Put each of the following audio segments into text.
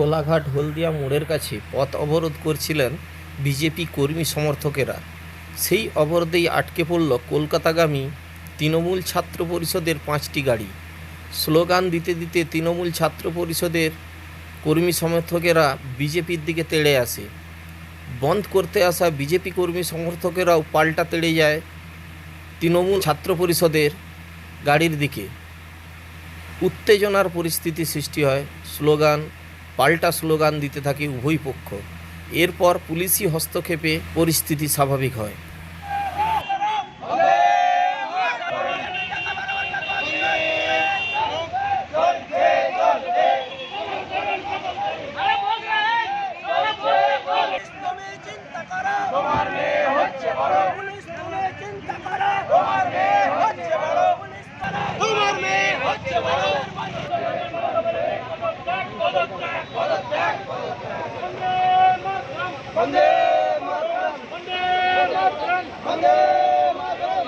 কোলাঘাট হলদিয়া মোড়ের কাছে পথ অবরোধ করছিলেন বিজেপি কর্মী সমর্থকেরা। সেই অবরোধেই আটকে পড়ল কলকাতাগামী তৃণমূল ছাত্র পরিষদের পাঁচটি গাড়ি। স্লোগান দিতে দিতে তৃণমূল ছাত্র পরিষদের কর্মী সমর্থকেরা বিজেপির দিকে তেড়ে আসে। বন্ধ করতে আসা বিজেপি কর্মী সমর্থকেরাও পাল্টা তেড়ে যায় তৃণমূল ছাত্র পরিষদের গাড়ির দিকে। উত্তেজনার পরিস্থিতি সৃষ্টি হয়। স্লোগান পাল্টা স্লোগান দিতে থাকে উভয় পক্ষ। এরপর পুলিশি হস্তক্ষেপে পরিস্থিতি স্বাভাবিক হয়। হচ্ছে বড়।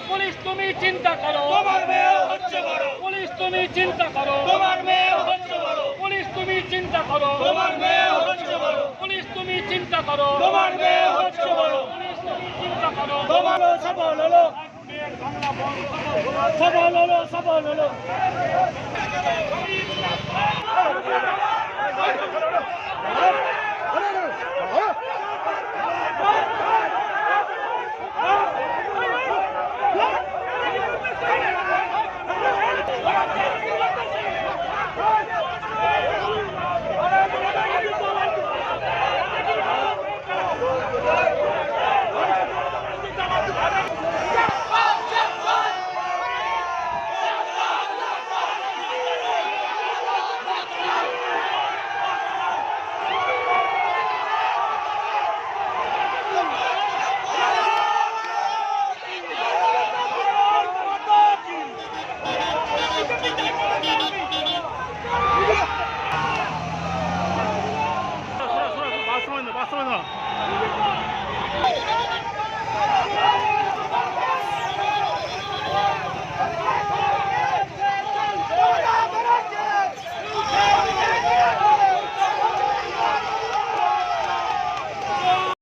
পুলিশ তুমি চিন্তা করো। তোমার মেয়ে হচ্ছে বড়। পুলিশ তুমি চিন্তা করো। তোমার মেয়ে হচ্ছে বড়। পুলিশ তুমি চিন্তা করো। তোমার মেয়ে হচ্ছে বড়। পুলিশ তুমি চিন্তা করো। তোমার মেয়ে হচ্ছে বড়। পুলিশ তুমি চিন্তা করো। তোমার সফল হলো। সফল হলো সফল হলো।